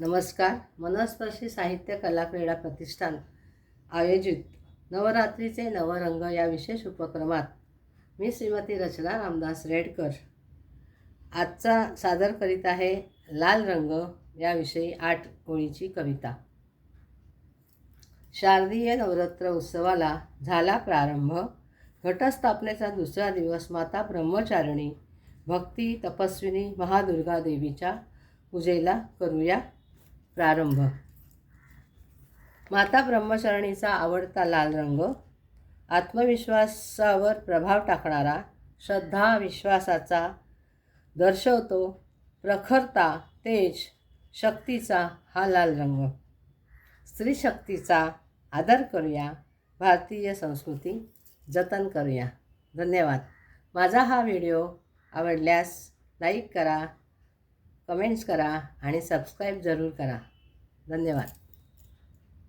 नमस्कार. मनस्पर्शी साहित्य कला क्रीडा प्रतिष्ठान आयोजित नवरात्रीचे नवरंग या विशेष उपक्रमात मी श्रीमती रचना रामदास रेडकर. आजचा सादर करीत आहे लाल रंग याविषयी आठ ओळीची कविता. शारदीय नवरात्र उत्सवाला झाला प्रारंभ. घटस्थापनेचा दुसरा दिवस माता ब्रह्मचारिणी भक्ती तपस्विनी महादुर्गा देवीच्या पूजेला करूया. प्रारंभ. माता ब्रह्मचरणीचा आवडता लाल रंग आत्मविश्वासावर प्रभाव टाकणारा श्रद्धा विश्वासाचा दर्शवतो प्रखरता तेज शक्तीचा हा लाल रंग. स्त्री शक्तीचा आदर करूया भारतीय संस्कृती जतन करूया. धन्यवाद. माझा हा व्हिडिओ आवडल्यास लाईक करा कमेंट्स करा आणि सबस्क्राईब जरूर करा. धन्यवाद.